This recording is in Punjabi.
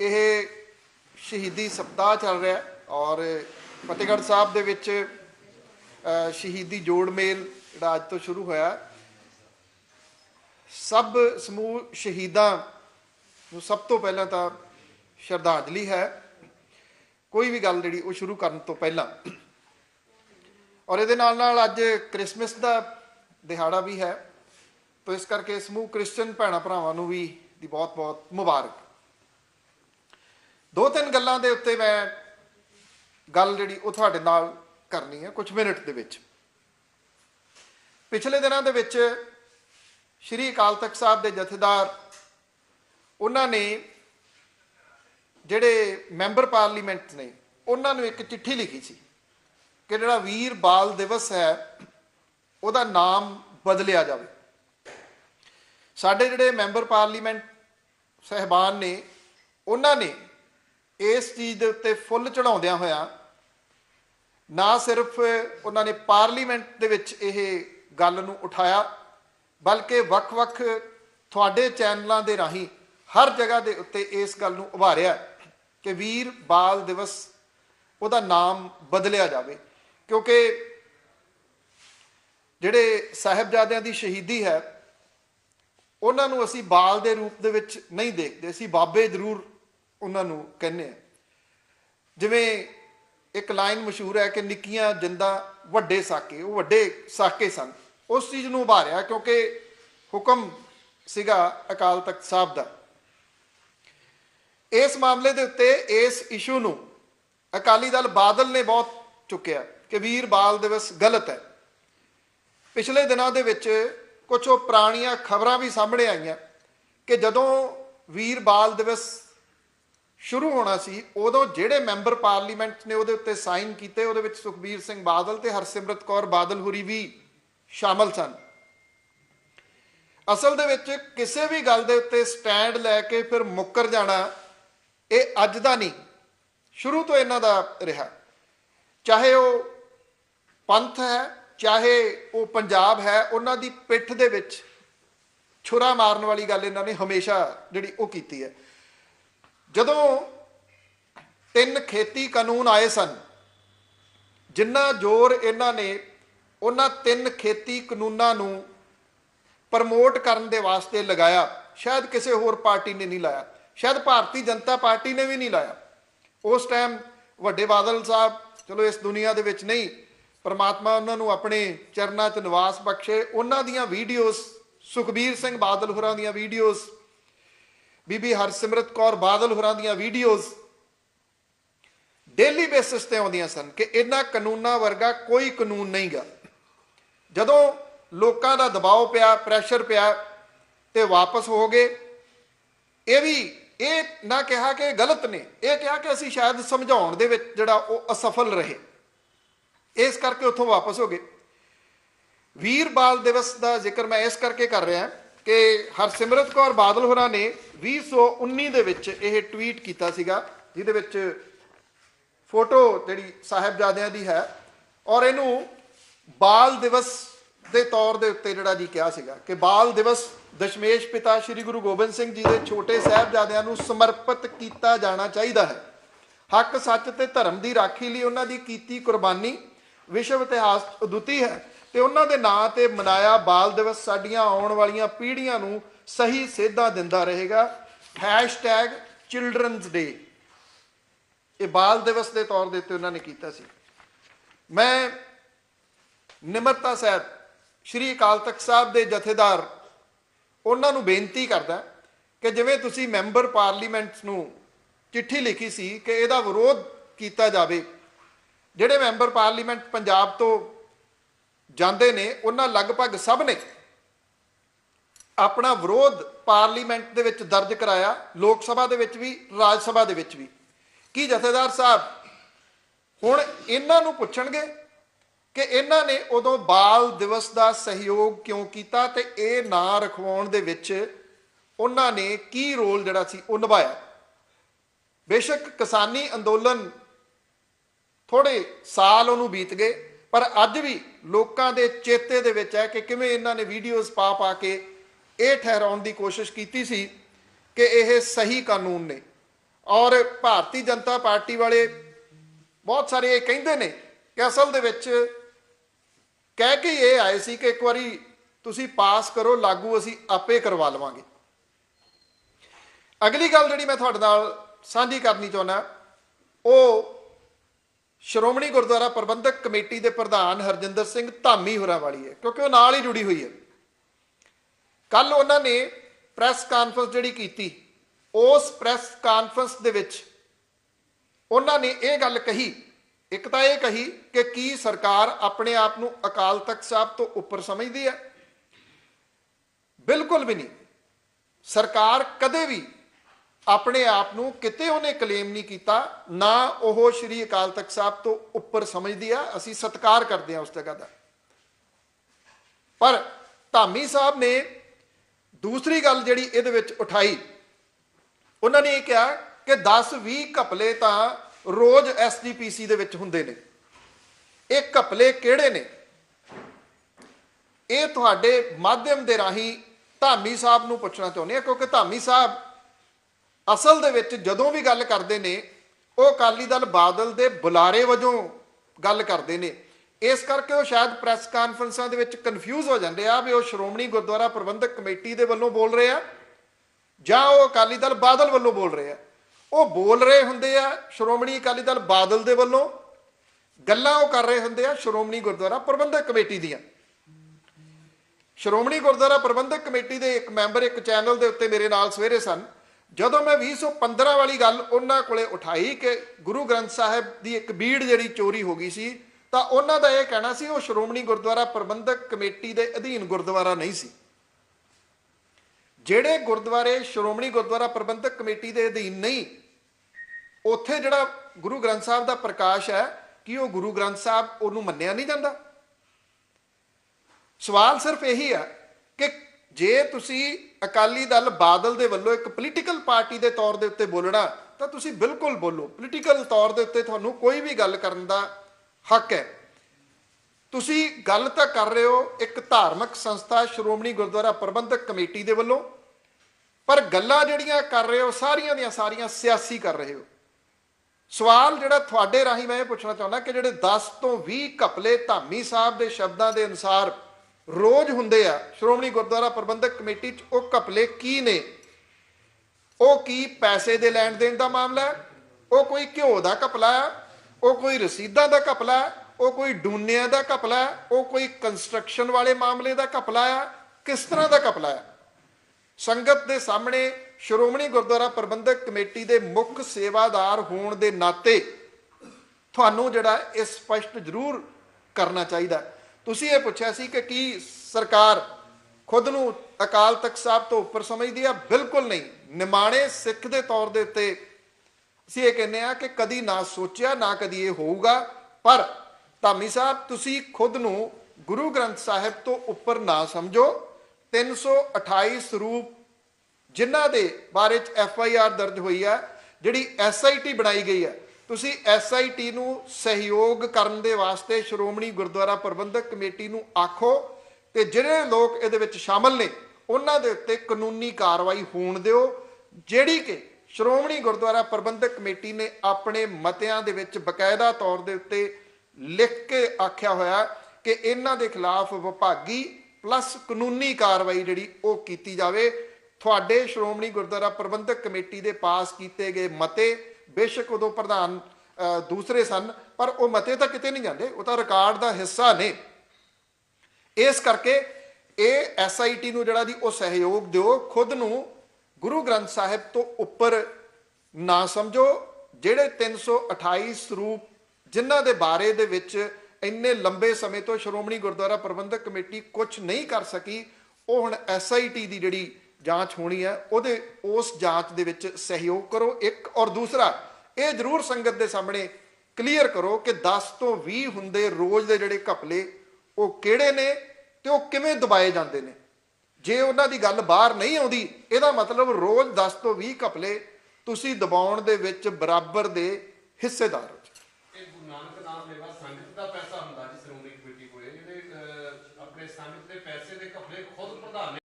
ਇਹ ਸ਼ਹੀਦੀ ਸਪਤਾਹ ਚੱਲ ਰਿਹਾ ਔਰ ਫਤਿਹਗੜ੍ਹ ਸਾਹਿਬ ਦੇ ਵਿੱਚ ਸ਼ਹੀਦੀ ਜੋੜ ਮੇਲ ਜਿਹੜਾ ਅੱਜ ਤੋਂ ਸ਼ੁਰੂ ਹੋਇਆ ਸਭ ਸਮੂਹ ਸ਼ਹੀਦਾਂ ਨੂੰ ਸਭ ਤੋਂ ਪਹਿਲਾਂ ਤਾਂ ਸ਼ਰਧਾਂਜਲੀ ਹੈ। ਕੋਈ ਵੀ ਗੱਲ ਜਿਹੜੀ ਉਹ ਸ਼ੁਰੂ ਕਰਨ ਤੋਂ ਪਹਿਲਾਂ। ਔਰ ਇਹਦੇ ਨਾਲ ਨਾਲ ਅੱਜ ਕ੍ਰਿਸਮਸ ਦਾ ਦਿਹਾੜਾ ਵੀ ਹੈ। ਤੋ ਇਸ ਕਰਕੇ ਸਮੂਹ ਕ੍ਰਿਸਚੀਅਨ ਭੈਣਾਂ ਭਰਾਵਾਂ ਨੂੰ ਵੀ ਦੀ ਬਹੁਤ ਬਹੁਤ ਮੁਬਾਰਕ। ਦੋ ਤਿੰਨ ਗੱਲਾਂ ਦੇ ਉੱਤੇ ਮੈਂ ਗੱਲ ਜਿਹੜੀ ਉਹ ਤੁਹਾਡੇ ਨਾਲ ਕਰਨੀ ਹੈ ਕੁਝ ਮਿੰਟ ਦੇ ਵਿੱਚ। ਪਿਛਲੇ ਦਿਨਾਂ ਦੇ ਵਿੱਚ ਸ਼੍ਰੀ ਅਕਾਲ ਤਖਤ ਸਾਹਿਬ ਦੇ ਜਥੇਦਾਰ ਉਹਨਾਂ ਨੇ ਜਿਹੜੇ ਮੈਂਬਰ ਪਾਰਲੀਮੈਂਟ ਨੇ, ਉਹਨਾਂ ਨੂੰ ਇੱਕ ਚਿੱਠੀ ਲਿਖੀ ਸੀ ਕਿ ਜਿਹੜਾ ਵੀਰ ਬਾਲ ਦਿਵਸ ਹੈ, ਉਹਦਾ ਨਾਮ ਬਦਲਿਆ ਜਾਵੇ। ਸਾਡੇ ਜਿਹੜੇ ਮੈਂਬਰ ਪਾਰਲੀਮੈਂਟ ਸਹਿਬਾਨ ਨੇ, ਉਹਨਾਂ ਨੇ ਇਸ ਚੀਜ਼ ਦੇ ਉੱਤੇ ਫੁੱਲ ਚੜਾਉਂਦਿਆਂ ਹੋਇਆਂ ਨਾ ਸਿਰਫ ਉਹਨਾਂ ਨੇ ਪਾਰਲੀਮੈਂਟ ਦੇ ਵਿੱਚ ਇਹ ਗੱਲ ਨੂੰ ਉਠਾਇਆ, ਬਲਕਿ ਵੱਖ-ਵੱਖ ਤੁਹਾਡੇ ਚੈਨਲਾਂ ਦੇ ਰਾਹੀਂ ਹਰ ਜਗ੍ਹਾ ਦੇ ਉੱਤੇ ਇਸ ਗੱਲ ਨੂੰ ਉਭਾਰਿਆ ਕਿ ਵੀਰ ਬਾਲ ਦਿਵਸ ਉਹਦਾ ਨਾਮ ਬਦਲਿਆ ਜਾਵੇ। ਕਿਉਂਕਿ ਜਿਹੜੇ ਸਾਹਿਬਜ਼ਾਦਿਆਂ ਦੀ ਸ਼ਹੀਦੀ ਹੈ, ਉਹਨਾਂ ਨੂੰ ਅਸੀਂ ਬਾਲ ਦੇ ਰੂਪ ਦੇ ਵਿੱਚ ਨਹੀਂ ਦੇਖਦੇ, ਅਸੀਂ ਬਾਬੇ ਜ਼ਰੂਰ ਉਹਨਾਂ ਨੂੰ ਕਹਿੰਦੇ ਆ। ਜਿਵੇਂ ਇੱਕ ਲਾਈਨ ਮਸ਼ਹੂਰ ਹੈ ਕਿ ਨਿੱਕੀਆਂ ਜਿੰਦਾ ਵੱਡੇ ਸਾਕੇ, ਉਹ ਵੱਡੇ ਸਾਕੇ ਸਨ। ਉਸ ਚੀਜ਼ ਨੂੰ ਉਭਾਰਿਆ ਕਿਉਂਕਿ ਹੁਕਮ ਸੀਗਾ ਅਕਾਲ ਤਖਤ ਸਾਹਿਬ ਦਾ। ਇਸ ਮਾਮਲੇ ਦੇ ਉੱਤੇ ਇਸ ਇਸ਼ੂ ਨੂੰ ਅਕਾਲੀ ਦਲ ਬਾਦਲ ਨੇ ਬਹੁਤ ਚੁੱਕਿਆ ਕਿ ਵੀਰ ਬਾਲ ਦਿਵਸ ਗਲਤ ਹੈ। ਪਿਛਲੇ ਦਿਨਾਂ ਦੇ ਵਿੱਚ ਕੁਝ ਉਹ ਪੁਰਾਣੀਆਂ ਖਬਰਾਂ ਵੀ ਸਾਹਮਣੇ ਆਈਆਂ ਕਿ ਜਦੋਂ ਵੀਰ ਬਾਲ ਦਿਵਸ ਸ਼ੁਰੂ ਹੋਣਾ ਸੀ, ਉਦੋਂ ਜਿਹੜੇ ਮੈਂਬਰ ਪਾਰਲੀਮੈਂਟ ਨੇ ਉਹਦੇ ਉੱਤੇ ਸਾਈਨ ਕੀਤੇ, ਉਹਦੇ ਵਿੱਚ ਸੁਖਬੀਰ ਸਿੰਘ ਬਾਦਲ ਤੇ ਹਰਸਿਮਰਤ ਕੌਰ ਬਾਦਲ ਹੁਰੀ ਵੀ ਸ਼ਾਮਲ ਸਨ। ਅਸਲ ਦੇ ਵਿੱਚ ਕਿਸੇ ਵੀ ਗੱਲ ਦੇ ਉੱਤੇ ਸਟੈਂਡ ਲੈ ਕੇ ਫਿਰ ਮੁੱਕਰ ਜਾਣਾ, ਇਹ ਅੱਜ ਦਾ ਨਹੀਂ, ਸ਼ੁਰੂ ਤੋਂ ਇਹਨਾਂ ਦਾ ਰਿਹਾ। ਚਾਹੇ ਉਹ ਪੰਥ ਹੈ, ਚਾਹੇ ਉਹ ਪੰਜਾਬ ਹੈ, ਉਹਨਾਂ ਦੀ ਪਿੱਠ ਦੇ ਵਿੱਚ ਛੁਰਾ ਮਾਰਨ ਵਾਲੀ ਗੱਲ ਇਹਨਾਂ ਨੇ ਹਮੇਸ਼ਾ ਜਿਹੜੀ ਉਹ ਕੀਤੀ ਹੈ। ਜਦੋਂ ਤਿੰਨ ਖੇਤੀ ਕਾਨੂੰਨ ਆਏ ਸਨ, ਜਿੰਨਾ ਜ਼ੋਰ ਇਹਨਾਂ ਨੇ, ਉਹਨਾਂ ਤਿੰਨ ਖੇਤੀ ਕਾਨੂੰਨਾਂ ਨੂੰ ਪ੍ਰਮੋਟ ਕਰਨ ਦੇ ਵਾਸਤੇ ਲਗਾਇਆ। ਸ਼ਾਇਦ ਕਿਸੇ ਹੋਰ ਪਾਰਟੀ ਨੇ ਨਹੀਂ ਲਾਇਆ। ਸ਼ਾਇਦ ਭਾਰਤੀ ਜਨਤਾ ਪਾਰਟੀ ਨੇ ਵੀ ਨਹੀਂ ਲਾਇਆ। ਉਸ ਟਾਈਮ ਵੱਡੇ ਬਾਦਲ ਸਾਹਿਬ, ਚਲੋ ਇਸ ਦੁਨੀਆ ਦੇ ਵਿੱਚ ਨਹੀਂ, ਪਰਮਾਤਮਾ ਉਹਨਾਂ ਨੂੰ ਆਪਣੇ ਚਰਨਾਂ 'ਚ ਨਿਵਾਸ ਬਖਸ਼ੇ। ਉਹਨਾਂ ਦੀਆਂ ਵੀਡੀਓਜ਼ ਸੁਖਬੀਰ ਸਿੰਘ ਬਾਦਲ ਹੋਰਾਂ ਦੀਆਂ ਵੀਡੀਓਜ਼ ਬੀਬੀ ਹਰਸਿਮਰਤ ਕੌਰ ਬਾਦਲ ਹੋਰਾਂ ਦੀਆਂ ਵੀਡੀਓਜ਼ ਡੇਲੀ ਬੇਸਿਸ ਤੇ ਆਉਂਦੀਆਂ ਸਨ ਕਿ ਇਹਨਾਂ ਕਾਨੂੰਨਾਂ ਵਰਗਾ ਕੋਈ ਕਾਨੂੰਨ ਨਹੀਂਗਾ। ਜਦੋਂ ਲੋਕਾਂ ਦਾ ਦਬਾਅ ਪਿਆ, ਪ੍ਰੈਸ਼ਰ ਪਿਆ ਤੇ ਵਾਪਸ ਹੋ ਗਏ, ਇਹ ਵੀ ਇਹ ਨਾ ਕਿਹਾ ਕਿ ਗਲਤ ਨੇ, ਇਹ ਕਿਹਾ ਕਿ ਅਸੀਂ ਸ਼ਾਇਦ ਸਮਝਾਉਣ ਦੇ ਵਿੱਚ ਜਿਹੜਾ ਉਹ ਅਸਫਲ ਰਹੇ। ਇਸ ਕਰਕੇ ਉੱਥੋਂ ਵਾਪਸ ਹੋ ਗਏ। ਵੀਰ ਬਾਲ ਦਿਵਸ ਦਾ ਜ਼ਿਕਰ ਮੈਂ ਇਸ ਕਰਕੇ ਕਰ ਰਿਹਾ ਕਿ ਹਰਸਿਮਰਤ ਕੌਰ ਬਾਦਲ ਹੋਰਾਂ ਨੇ 2019 ਦੇ ਵਿੱਚ ਇਹ ਟਵੀਟ ਕੀਤਾ ਸੀਗਾ, ਜਿਹਦੇ ਵਿੱਚ ਫੋਟੋ ਜਿਹੜੀ ਸਾਹਿਬਜ਼ਾਦਿਆਂ ਦੀ ਹੈ ਔਰ ਇਹਨੂੰ ਬਾਲ ਦਿਵਸ ਦੇ ਤੌਰ ਦੇ ਉੱਤੇ ਜਿਹੜਾ ਜੀ ਕਿਹਾ ਸੀਗਾ ਕਿ ਬਾਲ ਦਿਵਸ ਦਸ਼ਮੇਸ਼ ਪਿਤਾ ਸ੍ਰੀ ਗੁਰੂ ਗੋਬਿੰਦ ਸਿੰਘ ਜੀ ਦੇ ਛੋਟੇ ਸਾਹਿਬਜ਼ਾਦਿਆਂ ਨੂੰ ਸਮਰਪਿਤ ਕੀਤਾ ਜਾਣਾ ਚਾਹੀਦਾ ਹੈ। ਹੱਕ, ਸੱਚ ਤੇ ਧਰਮ ਦੀ ਰਾਖੀ ਲਈ ਉਹਨਾਂ ਦੀ ਕੀਤੀ ਕੁਰਬਾਨੀ ਵਿਸ਼ਵ ਇਤਿਹਾਸ 'ਚ ਅਦੁੱਤੀ ਹੈ। ਤੇ ਉਹਨਾਂ ਦੇ ਨਾਂ ਤੇ ਮਨਾਇਆ ਬਾਲ ਦਿਵਸ, ਸਾਡੀਆਂ ਆਉਣ ਵਾਲੀਆਂ ਪੀੜ੍ਹੀਆਂ ਨੂੰ ਸਹੀ ਸੇਧਾ ਦਿੰਦਾ ਰਹੇਗਾ। #ਚਿਲਡਰਨਸ ਡੇ ਇਹ ਬਾਲ ਦਿਵਸ ਦੇ ਤੌਰ ਦੇ ਉੱਤੇ ਉਹਨਾਂ ਨੇ ਕੀਤਾ ਸੀ। ਮੈਂ ਨਿਮਰਤਾ ਸਾਹਿਬ ਸ਼੍ਰੀ ਅਕਾਲ ਤਖਤ ਸਾਹਿਬ ਦੇ ਜਥੇਦਾਰ, ਉਹਨਾਂ ਨੂੰ ਬੇਨਤੀ ਕਰਦਾ ਕਿ ਜਿਵੇਂ ਤੁਸੀਂ ਮੈਂਬਰ ਪਾਰਲੀਮੈਂਟ ਨੂੰ ਚਿੱਠੀ ਲਿਖੀ ਸੀ ਕਿ ਇਹਦਾ ਵਿਰੋਧ ਕੀਤਾ ਜਾਵੇ, ਜਿਹੜੇ ਮੈਂਬਰ ਪਾਰਲੀਮੈਂਟ ਪੰਜਾਬ ਤੋਂ ਜਾਂਦੇ ਨੇ, ਉਹਨਾਂ ਲਗਭਗ ਸਭ ਨੇ ਆਪਣਾ ਵਿਰੋਧ ਪਾਰਲੀਮੈਂਟ ਦੇ ਵਿੱਚ ਦਰਜ ਕਰਾਇਆ, ਲੋਕ ਸਭਾ ਦੇ ਵਿੱਚ ਵੀ, ਰਾਜ ਸਭਾ ਦੇ ਵਿੱਚ ਵੀ। ਕੀ ਜਥੇਦਾਰ ਸਾਹਿਬ, ਹੁਣ ਇਹਨਾਂ ਨੂੰ ਪੁੱਛਣਗੇ ਕਿ ਇਹਨਾਂ ਨੇ ਉਦੋਂ ਬਾਲ ਦਿਵਸ ਦਾ ਸਹਿਯੋਗ ਕਿਉਂ ਕੀਤਾ ਤੇ ਇਹ ਨਾਂ ਰਖਵਾਉਣ ਦੇ ਵਿੱਚ ਉਹਨਾਂ ਨੇ ਕੀ ਰੋਲ ਜਿਹੜਾ ਸੀ ਉਹ ਨਿਭਾਇਆ? ਬੇਸ਼ੱਕ ਕਿਸਾਨੀ ਅੰਦੋਲਨ ਥੋੜੇ ਸਾਲ ਉਹਨੂੰ ਬੀਤ ਗਏ ਪਰ ਅੱਜ ਵੀ ਲੋਕਾਂ ਦੇ ਚੇਤੇ ਦੇ ਵਿੱਚ ਹੈ ਕਿ ਕਿਵੇਂ ਇਹਨਾਂ ਨੇ ਵੀਡੀਓਜ਼ ਪਾ ਪਾ ਕੇ ਇਹ ਠਹਿਰਾਉਣ ਦੀ ਕੋਸ਼ਿਸ਼ ਕੀਤੀ ਸੀ ਕਿ ਇਹ ਸਹੀ ਕਾਨੂੰਨ ਨੇ। ਔਰ ਭਾਰਤੀ ਜਨਤਾ ਪਾਰਟੀ ਵਾਲੇ ਬਹੁਤ ਸਾਰੇ ਇਹ ਕਹਿੰਦੇ ਨੇ ਕਿ ਅਸਲ ਦੇ ਵਿੱਚ ਕਹਿ ਕੇ ਇਹ ਆਏ ਸੀ ਕਿ ਇੱਕ ਵਾਰੀ ਤੁਸੀਂ ਪਾਸ ਕਰੋ, ਲਾਗੂ ਅਸੀਂ ਆਪੇ ਕਰਵਾ ਲਵਾਂਗੇ। ਅਗਲੀ ਗੱਲ ਜਿਹੜੀ ਮੈਂ ਤੁਹਾਡੇ ਨਾਲ ਸਾਂਝੀ ਕਰਨੀ ਚਾਹੁੰਦਾ, ਉਹ ਸ਼੍ਰੋਮਣੀ ਗੁਰਦੁਆਰਾ ਪ੍ਰਬੰਧਕ ਕਮੇਟੀ ਦੇ ਪ੍ਰਧਾਨ ਹਰਜਿੰਦਰ ਸਿੰਘ ਧਾਮੀ ਹੋਰਾਂ ਵਾਲੀ ਹੈ, ਕਿਉਂਕਿ ਉਹ ਨਾਲ ਹੀ ਜੁੜੀ ਹੋਈ ਹੈ। ਕੱਲ ਉਹਨਾਂ ਨੇ ਪ੍ਰੈਸ ਕਾਨਫਰੰਸ ਜਿਹੜੀ ਕੀਤੀ, ਉਸ ਪ੍ਰੈਸ ਕਾਨਫਰੰਸ ਦੇ ਵਿੱਚ ਉਹਨਾਂ ਨੇ ਇਹ ਗੱਲ ਕਹੀ, ਇੱਕ ਤਾਂ ਇਹ ਕਹੀ ਕਿ ਕੀ ਸਰਕਾਰ ਆਪਣੇ ਆਪ ਨੂੰ ਅਕਾਲ ਤਖਤ ਸਾਹਿਬ ਤੋਂ ਉੱਪਰ ਸਮਝਦੀ ਹੈ? ਬਿਲਕੁਲ ਵੀ ਨਹੀਂ। ਸਰਕਾਰ ਕਦੇ ਵੀ ਆਪਣੇ ਆਪ ਨੂੰ ਕਿਤੇ ਉਹਨੇ ਕਲੇਮ ਨਹੀਂ ਕੀਤਾ, ਨਾ ਉਹ ਸ਼੍ਰੀ ਅਕਾਲ ਤਖਤ ਸਾਹਿਬ ਤੋਂ ਉੱਪਰ ਸਮਝਦੀ ਆ, ਅਸੀਂ ਸਤਿਕਾਰ ਕਰਦੇ ਹਾਂ ਉਸ ਜਗ੍ਹਾ ਦਾ। ਪਰ ਧਾਮੀ ਸਾਹਿਬ ਨੇ ਦੂਸਰੀ ਗੱਲ ਜਿਹੜੀ ਇਹਦੇ ਵਿੱਚ ਉਠਾਈ, ਉਹਨਾਂ ਨੇ ਇਹ ਕਿਹਾ ਕਿ 10 20 ਘਪਲੇ ਤਾਂ ਰੋਜ਼ ਐਸਜੀਪੀਸੀ ਦੇ ਵਿੱਚ ਹੁੰਦੇ ਨੇ। ਇਹ ਘਪਲੇ ਕਿਹੜੇ ਨੇ? ਇਹ ਤੁਹਾਡੇ ਮਾਧਿਅਮ ਦੇ ਰਾਹੀਂ ਧਾਮੀ ਸਾਹਿਬ ਨੂੰ ਪੁੱਛਣਾ ਚਾਹੁੰਦੇ ਆ, ਕਿਉਂਕਿ ਧਾਮੀ ਸਾਹਿਬ ਅਸਲ ਦੇ ਵਿੱਚ ਜਦੋਂ ਵੀ ਗੱਲ ਕਰਦੇ ਨੇ, ਉਹ ਅਕਾਲੀ ਦਲ ਬਾਦਲ ਦੇ ਬੁਲਾਰੇ ਵਜੋਂ ਗੱਲ ਕਰਦੇ ਨੇ। ਇਸ ਕਰਕੇ ਉਹ ਸ਼ਾਇਦ ਪ੍ਰੈਸ ਕਾਨਫਰੰਸਾਂ ਦੇ ਵਿੱਚ ਕਨਫਿਊਜ਼ ਹੋ ਜਾਂਦੇ ਆ ਵੀ ਉਹ ਸ਼੍ਰੋਮਣੀ ਗੁਰਦੁਆਰਾ ਪ੍ਰਬੰਧਕ ਕਮੇਟੀ ਦੇ ਵੱਲੋਂ ਬੋਲ ਰਹੇ ਆ ਜਾਂ ਉਹ ਅਕਾਲੀ ਦਲ ਬਾਦਲ ਵੱਲੋਂ ਬੋਲ ਰਹੇ ਆ। ਉਹ ਬੋਲ ਰਹੇ ਹੁੰਦੇ ਆ ਸ਼੍ਰੋਮਣੀ ਅਕਾਲੀ ਦਲ ਬਾਦਲ ਦੇ ਵੱਲੋਂ, ਗੱਲਾਂ ਉਹ ਕਰ ਰਹੇ ਹੁੰਦੇ ਆ ਸ਼੍ਰੋਮਣੀ ਗੁਰਦੁਆਰਾ ਪ੍ਰਬੰਧਕ ਕਮੇਟੀ ਦੀਆਂ। ਸ਼੍ਰੋਮਣੀ ਗੁਰਦੁਆਰਾ ਪ੍ਰਬੰਧਕ ਕਮੇਟੀ ਦੇ ਇੱਕ ਮੈਂਬਰ ਇੱਕ ਚੈਨਲ ਦੇ ਉੱਤੇ ਮੇਰੇ ਨਾਲ ਸਵੇਰੇ ਸਨ। ਜਦੋਂ ਮੈਂ 2015 ਵਾਲੀ ਗੱਲ ਉਹਨਾਂ ਕੋਲੇ ਉਠਾਈ ਕਿ ਗੁਰੂ ਗ੍ਰੰਥ ਸਾਹਿਬ ਦੀ ਇੱਕ ਬੀੜ ਜਿਹੜੀ ਚੋਰੀ ਹੋ ਗਈ ਸੀ, ਤਾਂ ਉਹਨਾਂ ਦਾ ਇਹ ਕਹਿਣਾ ਸੀ, ਉਹ ਸ਼੍ਰੋਮਣੀ ਗੁਰਦੁਆਰਾ ਪ੍ਰਬੰਧਕ ਕਮੇਟੀ ਦੇ ਅਧੀਨ ਗੁਰਦੁਆਰਾ ਨਹੀਂ ਸੀ। ਜਿਹੜੇ ਗੁਰਦੁਆਰੇ ਸ਼੍ਰੋਮਣੀ ਗੁਰਦੁਆਰਾ ਪ੍ਰਬੰਧਕ ਕਮੇਟੀ ਦੇ ਅਧੀਨ ਨਹੀਂ, ਉੱਥੇ ਜਿਹੜਾ ਗੁਰੂ ਗ੍ਰੰਥ ਸਾਹਿਬ ਦਾ ਪ੍ਰਕਾਸ਼ ਹੈ, ਕਿ ਉਹ ਗੁਰੂ ਗ੍ਰੰਥ ਸਾਹਿਬ ਉਹਨੂੰ ਮੰਨਿਆ ਨਹੀਂ ਜਾਂਦਾ? ਸਵਾਲ ਸਿਰਫ ਇਹੀ ਹੈ ਕਿ ਜੇ ਤੁਸੀਂ ਅਕਾਲੀ ਦਲ ਬਾਦਲ ਦੇ ਵੱਲੋਂ ਇੱਕ ਪੋਲੀਟੀਕਲ ਪਾਰਟੀ ਦੇ ਤੌਰ ਦੇ ਉੱਤੇ ਬੋਲਣਾ, ਤਾਂ ਤੁਸੀਂ ਬਿਲਕੁਲ ਬੋਲੋ। ਪੋਲੀਟੀਕਲ ਤੌਰ ਦੇ ਉੱਤੇ ਤੁਹਾਨੂੰ ਕੋਈ ਵੀ ਗੱਲ ਕਰਨ ਦਾ ਹੱਕ ਹੈ। ਤੁਸੀਂ ਗੱਲ ਤਾਂ ਕਰ ਰਹੇ ਹੋ ਇੱਕ ਧਾਰਮਿਕ ਸੰਸਥਾ ਸ਼੍ਰੋਮਣੀ ਗੁਰਦੁਆਰਾ ਪ੍ਰਬੰਧਕ ਕਮੇਟੀ ਦੇ ਵੱਲੋਂ, ਪਰ ਗੱਲਾਂ ਜਿਹੜੀਆਂ ਕਰ ਰਹੇ ਹੋ, ਸਾਰੀਆਂ ਦੀਆਂ ਸਾਰੀਆਂ ਸਿਆਸੀ ਕਰ ਰਹੇ ਹੋ। ਸਵਾਲ ਜਿਹੜਾ ਤੁਹਾਡੇ ਰਾਹੀਂ ਮੈਂ ਇਹ ਪੁੱਛਣਾ ਚਾਹੁੰਦਾ ਕਿ ਜਿਹੜੇ 10 ਤੋਂ 20 ਘਪਲੇ ਧਾਮੀ ਸਾਹਿਬ ਦੇ ਸ਼ਬਦਾਂ ਦੇ ਅਨੁਸਾਰ ਰੋਜ਼ ਹੁੰਦੇ ਆ, ਸ਼੍ਰੋਮਣੀ ਗੁਰਦੁਆਰਾ ਪ੍ਰਬੰਧਕ ਕਮੇਟੀ 'ਚ ਉਹ ਘਪਲੇ ਕੀ ਨੇ? ਉਹ ਕੀ ਪੈਸੇ ਦੇ ਲੈਣ ਦੇਣ ਦਾ ਮਾਮਲਾ ਹੈ? ਉਹ ਕੋਈ ਘਿਓ ਦਾ ਘਪਲਾ ਹੈ? ਉਹ ਕੋਈ ਰਸੀਦਾਂ ਦਾ ਘਪਲਾ ਹੈ? ਉਹ ਕੋਈ ਡੂਨਿਆਂ ਦਾ ਘਪਲਾ ਹੈ? ਉਹ ਕੋਈ ਕੰਸਟਰਕਸ਼ਨ ਵਾਲੇ ਮਾਮਲੇ ਦਾ ਘਪਲਾ ਹੈ? ਕਿਸ ਤਰ੍ਹਾਂ ਦਾ ਘਪਲਾ ਹੈ? ਸੰਗਤ ਦੇ ਸਾਹਮਣੇ ਸ਼੍ਰੋਮਣੀ ਗੁਰਦੁਆਰਾ ਪ੍ਰਬੰਧਕ ਕਮੇਟੀ ਦੇ ਮੁੱਖ ਸੇਵਾਦਾਰ ਹੋਣ ਦੇ ਨਾਤੇ ਤੁਹਾਨੂੰ ਜਿਹੜਾ ਇਹ ਸਪਸ਼ਟ ਜ਼ਰੂਰ ਕਰਨਾ ਚਾਹੀਦਾ ਤੁਸੀਂ ਇਹ ਪੁੱਛਿਆ ਸੀ ਕਿ ਕੀ ਸਰਕਾਰ ਖੁਦ ਨੂੰ ਅਕਾਲ ਤਖਤ ਸਾਹਿਬ ਤੋਂ ਉੱਪਰ ਸਮਝਦੀ ਆ? ਬਿਲਕੁਲ ਨਹੀਂ। ਨਿਮਾਣੇ ਸਿੱਖ ਦੇ ਤੌਰ ਦੇ ਉੱਤੇ ਅਸੀਂ ਇਹ ਕਹਿੰਦੇ ਆ ਕਿ ਕਦੀ ਨਾ ਸੋਚਿਆ, ਨਾ ਕਦੀ ਇਹ ਹੋਊਗਾ। ਪਰ ਧਾਮੀ ਸਾਹਿਬ, ਤੁਸੀਂ ਖੁਦ ਨੂੰ ਗੁਰੂ ਗ੍ਰੰਥ ਸਾਹਿਬ ਤੋਂ ਉੱਪਰ ਨਾ ਸਮਝੋ। 328 ਸਰੂਪ ਜਿਨ੍ਹਾਂ ਦੇ ਬਾਰੇ ਚ ਐਫ ਆਈ ਆਰ ਦਰਜ ਹੋਈ ਹੈ ਜਿਹੜੀ ਐਸ ਆਈ ਟੀ ਬਣਾਈ ਗਈ ਹੈ ਤੁਸੀਂ ਐਸ ਆਈ ਟੀ ਨੂੰ ਸਹਿਯੋਗ ਕਰਨ ਦੇ ਵਾਸਤੇ ਸ਼੍ਰੋਮਣੀ ਗੁਰਦੁਆਰਾ ਪ੍ਰਬੰਧਕ ਕਮੇਟੀ ਨੂੰ ਆਖੋ ਤੇ ਜਿਹੜੇ ਲੋਕ ਇਹਦੇ ਵਿੱਚ ਸ਼ਾਮਲ ਨੇ, ਉਹਨਾਂ ਦੇ ਉੱਤੇ ਕਾਨੂੰਨੀ ਕਾਰਵਾਈ ਹੋਣ ਦਿਓ, ਜਿਹੜੀ ਕਿ ਸ਼੍ਰੋਮਣੀ ਗੁਰਦੁਆਰਾ ਪ੍ਰਬੰਧਕ ਕਮੇਟੀ ਨੇ ਆਪਣੇ ਮਤਿਆਂ ਦੇ ਵਿੱਚ ਬਕਾਇਦਾ ਤੌਰ ਦੇ ਉੱਤੇ ਲਿਖ ਕੇ ਆਖਿਆ ਹੋਇਆ ਕਿ ਇਹਨਾਂ ਦੇ ਖਿਲਾਫ ਵਿਭਾਗੀ ਪਲੱਸ ਕਾਨੂੰਨੀ ਕਾਰਵਾਈ ਜਿਹੜੀ ਉਹ ਕੀਤੀ ਜਾਵੇ। ਤੁਹਾਡੇ ਸ਼੍ਰੋਮਣੀ ਗੁਰਦੁਆਰਾ ਪ੍ਰਬੰਧਕ ਕਮੇਟੀ ਦੇ ਪਾਸ ਕੀਤੇ ਗਏ ਮਤੇ ਬੇਸ਼ੱਕ ਉਦੋਂ ਪ੍ਰਧਾਨ ਦੂਸਰੇ ਸਨ, ਪਰ ਉਹ ਮਤੇ ਤਾਂ ਕਿਤੇ ਨਹੀਂ ਜਾਂਦੇ, ਉਹ ਤਾਂ ਰਿਕਾਰਡ ਦਾ ਹਿੱਸਾ ਨੇ। ਇਸ ਕਰਕੇ ਇਹ ਐਸਆਈਟੀ ਨੂੰ ਜਿਹੜਾ ਦੀ ਉਹ ਸਹਿਯੋਗ ਦਿਓ, ਖੁਦ ਨੂੰ ਗੁਰੂ ਗ੍ਰੰਥ ਸਾਹਿਬ ਤੋਂ ਉੱਪਰ ਨਾ ਸਮਝੋ, ਜਿਹੜੇ 328 ਸਰੂਪ, ਜਿਨ੍ਹਾਂ ਦੇ ਬਾਰੇ ਦੇ ਵਿੱਚ ਇੰਨੇ ਲੰਬੇ ਸਮੇਂ ਤੋਂ ਸ਼੍ਰੋਮਣੀ ਗੁਰਦੁਆਰਾ ਪ੍ਰਬੰਧਕ ਕਮੇਟੀ ਕੁਝ ਨਹੀਂ ਕਰ ਸਕੀ, ਉਹ ਹੁਣ ਐਸਆਈਟੀ ਦੀ ਜਿਹੜੀ ਜਾਂਚ ਹੋਣੀ ਹੈ, ਉਹਦੇ, ਉਸ ਜਾਂਚ ਦੇ ਵਿੱਚ ਸਹਿਯੋਗ ਕਰੋ ਇੱਕ ਔਰ ਦੂਸਰਾ, ਇਹ ਜ਼ਰੂਰ ਸੰਗਤ ਦੇ ਸਾਹਮਣੇ ਕਲੀਅਰ ਕਰੋ ਕਿ 10 ਤੋਂ 20 ਹੁੰਦੇ ਰੋਜ਼ ਦੇ ਜਿਹੜੇ ਘਪਲੇ, ਉਹ ਕਿਹੜੇ ਨੇ ਤੇ ਉਹ ਕਿਵੇਂ ਦਬਾਏ ਜਾਂਦੇ ਨੇ। ਜੇ ਉਹਨਾਂ ਦੀ ਗੱਲ ਬਾਹਰ ਨਹੀਂ ਆਉਂਦੀ, ਇਹਦਾ ਮਤਲਬ ਰੋਜ਼ 10 ਤੋਂ 20 ਘਪਲੇ ਤੁਸੀਂ ਦਬਾਉਣ ਦੇ ਵਿੱਚ ਬਰਾਬਰ ਦੇ ਹਿੱਸੇਦਾਰ ਹੋ। ਇਹ ਗੁਰੂ ਨਾਨਕ ਨਾਮ ਲੈਵਾ ਸੰਗਤ ਦਾ